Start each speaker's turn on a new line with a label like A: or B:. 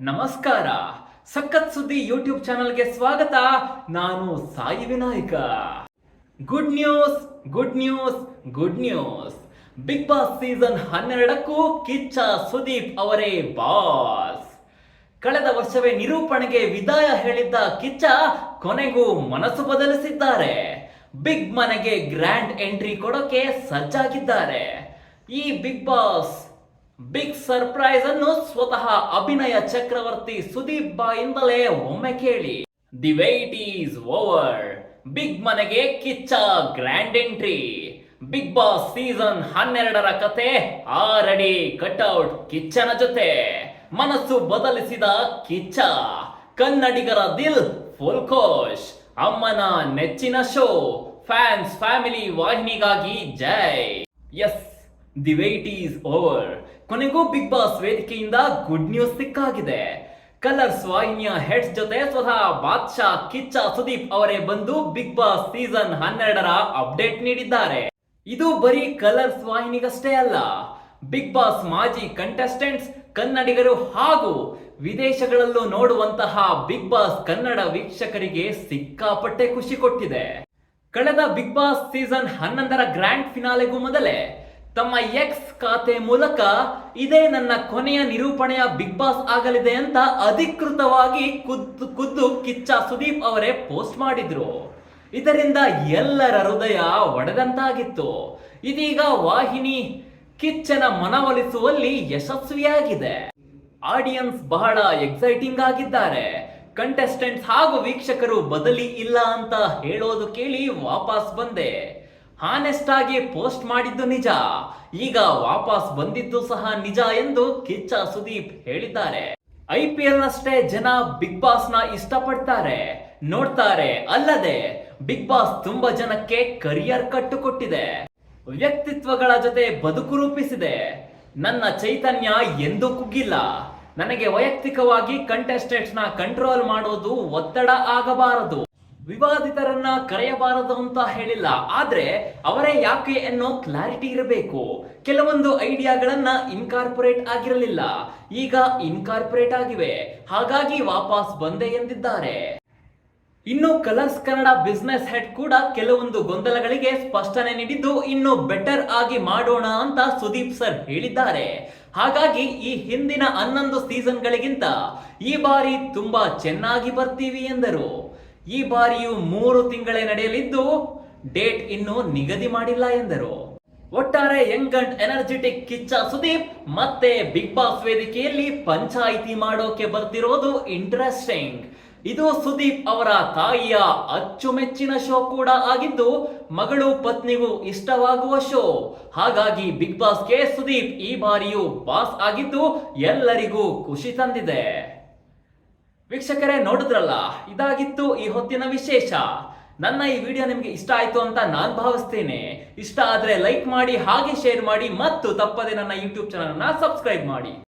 A: ನಮಸ್ಕಾರ. ಸಖತ್ ಸುದ್ದಿ ಯೂಟ್ಯೂಬ್ ಚಾನಲ್ಗೆ ಸ್ವಾಗತ. ನಾನು Sai Vinayaka. Good news good news good news Bigg Boss season ಹನ್ನೆರಡಕ್ಕೂ Kichcha Sudeep ಅವರೇ ಬಾಸ್ ಕಳೆದ ವರ್ಷವೇ ನಿರೂಪಣೆಗೆ ವಿದಾಯ ಹೇಳಿದ್ದ ಕಿಚ್ಚ ಕೊನೆಗೂ ಮನಸ್ಸು ಬದಲಿಸಿದ್ದಾರೆ. ಬಿಗ್ ಮನೆಗೆ ಗ್ರ್ಯಾಂಡ್ ಎಂಟ್ರಿ ಕೊಡೋಕೆ ಸಜ್ಜಾಗಿದ್ದಾರೆ. ಈ ಬಿಗ್ ಬಾಸ್ ಬಿಗ್ ಸರ್ಪ್ರೈಸ್ ಅನ್ನು ಸ್ವತಃ ಅಭಿನಯ ಚಕ್ರವರ್ತಿ ಸುದೀಪ್ ಬಾಯಿಂದಲೇ ಒಮ್ಮೆ ಕೇಳಿ. The wait is over Bigg ಮನೆಗೆ Kichcha grand entry Bigg Boss season ಹನ್ನೆರಡರ ಕತೆ ಆರಡಿ ಕಟ್ಔಟ್ ಕಿಚ್ಚನ ಜೊತೆ. ಮನಸ್ಸು ಬದಲಿಸಿದ ಕಿಚ್ಚ. ಕನ್ನಡಿಗರ ದಿಲ್ ಫುಲ್ ಕೋಶ್ ಅಮ್ಮನ ನೆಚ್ಚಿನ ಶೋ ಫ್ಯಾನ್ಸ್ ಫ್ಯಾಮಿಲಿ ವಾಹಿನಿಗಾಗಿ ಜೈ. Yes the wait is over ಕೊನೆಗೂ ಬಿಗ್ ಬಾಸ್ ವೇದಿಕೆಯಿಂದ ಗುಡ್ ನ್ಯೂಸ್ ಸಿಕ್ಕಾಗಿದೆ. ಕಲರ್ಸ್ ವಾಹಿನಿಯ ಹೆಡ್ಸ್ ಜೊತೆ ಸ್ವತಃ ಬಾದ್ಶಾ, ಕಿಚ್ಚ, ಸುದೀಪ್ ಅವರೇ ಬಂದು ಬಿಗ್ ಬಾಸ್ ಸೀಸನ್ ಹನ್ನೆರಡರ ಅಪ್ಡೇಟ್ ನೀಡಿದ್ದಾರೆ. ಇದು ಬರೀ ಕಲರ್ಸ್ ವಾಹಿನಿಗಷ್ಟೇ ಅಲ್ಲ. ಬಿಗ್ ಬಾಸ್ ಮಾಜಿ ಕಂಟೆಸ್ಟೆಂಟ್ಸ್ ಕನ್ನಡಿಗರು ಹಾಗೂ ವಿದೇಶಗಳಲ್ಲೂ ನೋಡುವಂತಹ ಬಿಗ್ ಬಾಸ್ ಕನ್ನಡ ವೀಕ್ಷಕರಿಗೆ ಸಿಕ್ಕಾಪಟ್ಟೆ ಖುಷಿ ಕೊಟ್ಟಿದೆ. ಕಳೆದ ಬಿಗ್ ಬಾಸ್ ಸೀಸನ್ ಹನ್ನೊಂದರ ಗ್ರ್ಯಾಂಡ್ ಫಿನಾಲೆಗೂ ಮೊದಲೇ ತಮ್ಮ ಎಕ್ಸ್ ಖಾತೆ ಮೂಲಕ ಇದೇ ನನ್ನ ಕೊನೆಯ ನಿರೂಪಣೆಯ ಬಿಗ್ ಬಾಸ್ ಆಗಲಿದೆ ಅಂತ ಅಧಿಕೃತವಾಗಿ ಖುದ್ದು ಖುದ್ದು ಕಿಚ್ಚ ಸುದೀಪ್ ಅವರೇ ಪೋಸ್ಟ್ ಮಾಡಿದ್ರು. ಇದರಿಂದ ಎಲ್ಲರ ಹೃದಯ ಒಡೆದಂತಾಗಿತ್ತು. ಇದೀಗ ವಾಹಿನಿ ಕಿಚ್ಚನ ಮನವೊಲಿಸುವಲ್ಲಿ ಯಶಸ್ವಿಯಾಗಿದೆ. ಆಡಿಯನ್ಸ್ ಬಹಳ ಎಕ್ಸೈಟಿಂಗ್ ಆಗಿದ್ದಾರೆ. ಕಂಟೆಸ್ಟೆಂಟ್ಸ್ ಹಾಗೂ ವೀಕ್ಷಕರು ಬದಲಿ ಇಲ್ಲ ಅಂತ ಹೇಳೋದು ಕೇಳಿ ವಾಪಸ್ ಬಂದೆ. ಹಾನೆಸ್ಟ್ ಆಗಿ ಪೋಸ್ಟ್ ಮಾಡಿದ್ದು ನಿಜ. ಈಗ ವಾಪಸ್ ಬಂದಿದ್ದು ಸಹ ನಿಜ ಎಂದು ಕಿಚ್ಚ ಸುದೀಪ್ ಹೇಳಿದ್ದಾರೆ. ಐ ಪಿ ಎಲ್ ನಷ್ಟೇ ಜನ ಬಿಗ್ ಬಾಸ್ನ ಇಷ್ಟಪಡ್ತಾರೆ. ನೋಡ್ತಾರೆ, ಅಲ್ಲದೆ ಬಿಗ್ ಬಾಸ್ ತುಂಬಾ ಜನಕ್ಕೆ ಕರಿಯರ್ ಕಟ್ಟುಕೊಟ್ಟಿದೆ. ವ್ಯಕ್ತಿತ್ವಗಳ ಜೊತೆ ಬದುಕು ರೂಪಿಸಿದೆ. ನನ್ನ ಚೈತನ್ಯ ಎಂದೂ ಕುಗ್ಗಿಲ್ಲ. ನನಗೆ ವೈಯಕ್ತಿಕವಾಗಿ ಕಂಟೆಸ್ಟೆಂಟ್ಸ್ನ ಕಂಟ್ರೋಲ್ ಮಾಡೋದು ಒತ್ತಡ ಆಗಬಾರದು. ವಿವಾದಿತರನ್ನ ಕರೆಯಬಾರದು ಅಂತ ಹೇಳಿಲ್ಲ. ಆದ್ರೆ ಅವರೇ ಯಾಕೆ ಅನ್ನೋ ಕ್ಲಾರಿಟಿ ಇರಬೇಕು. ಕೆಲವೊಂದು ಐಡಿಯಾಗಳನ್ನ ಇನ್ಕಾರ್ಪೊರೇಟ್ ಆಗಿರಲಿಲ್ಲ. ಈಗ ಇನ್ಕಾರ್ಪೊರೇಟ್ ಆಗಿವೆ. ಹಾಗಾಗಿ ವಾಪಸ್ ಬಂದೆ ಎಂದಿದ್ದಾರೆ. ಇನ್ನು ಕಲರ್ಸ್ ಕನ್ನಡ ಬಿಸ್ನೆಸ್ ಹೆಡ್ ಕೂಡ ಕೆಲವೊಂದು ಗೊಂದಲಗಳಿಗೆ ಸ್ಪಷ್ಟನೆ ನೀಡಿದ್ದು ಇನ್ನು ಬೆಟರ್ ಆಗಿ ಮಾಡೋಣ ಅಂತ ಸುದೀಪ್ ಸರ್ ಹೇಳಿದ್ದಾರೆ. ಹಾಗಾಗಿ ಈ ಹಿಂದಿನ ಹನ್ನೊಂದು ಸೀಸನ್ಗಳಿಗಿಂತ ಈ ಬಾರಿ ತುಂಬಾ ಚೆನ್ನಾಗಿ ಬರ್ತೀವಿ ಎಂದರು. ಈ ಬಾರಿಯು ಮೂರು ತಿಂಗಳೇ ನಡೆಯಲಿದ್ದು, ಡೇಟ್ ಇನ್ನು ನಿಗದಿ ಮಾಡಿಲ್ಲ ಎಂದರು. ಒಟ್ಟಾರೆ young and energetic Kichcha Sudeep ಮತ್ತೆ ಬಿಗ್ ಬಾಸ್ ವೇದಿಕೆಯಲ್ಲಿ ಪಂಚಾಯಿತಿ ಮಾಡೋಕೆ ಬರ್ತಿರೋದು ಇಂಟ್ರೆಸ್ಟಿಂಗ್ ಇದು ಸುದೀಪ್ ಅವರ ತಾಯಿಯ ಅಚ್ಚುಮೆಚ್ಚಿನ ಶೋ ಕೂಡ ಆಗಿದ್ದು, ಮಗಳು ಪತ್ನಿಗೂ ಇಷ್ಟವಾಗುವ ಶೋ. ಹಾಗಾಗಿ ಬಿಗ್ ಬಾಸ್ಗೆ ಸುದೀಪ್ ಈ ಬಾರಿಯೂ ಬಾಸ್ ಆಗಿದ್ದು ಎಲ್ಲರಿಗೂ ಖುಷಿ ತಂದಿದೆ. ವೀಕ್ಷಕರೇ, ನೋಡಿದ್ರಲ್ಲ? ಇದಾಗಿತ್ತು ಈ ಹೊತ್ತಿನ ವಿಶೇಷ. ನನ್ನ ಈ ವಿಡಿಯೋ ನಿಮಗೆ ಇಷ್ಟ ಆಯ್ತು ಅಂತ ನಾನು ಭಾವಿಸ್ತೇನೆ. ಇಷ್ಟ ಆದ್ರೆ ಲೈಕ್ ಮಾಡಿ, ಹಾಗೆ ಶೇರ್ ಮಾಡಿ, ಮತ್ತು ತಪ್ಪದೆ ನನ್ನ ಯೂಟ್ಯೂಬ್ ಚಾನಲ್ ಸಬ್ಸ್ಕ್ರೈಬ್ ಮಾಡಿ.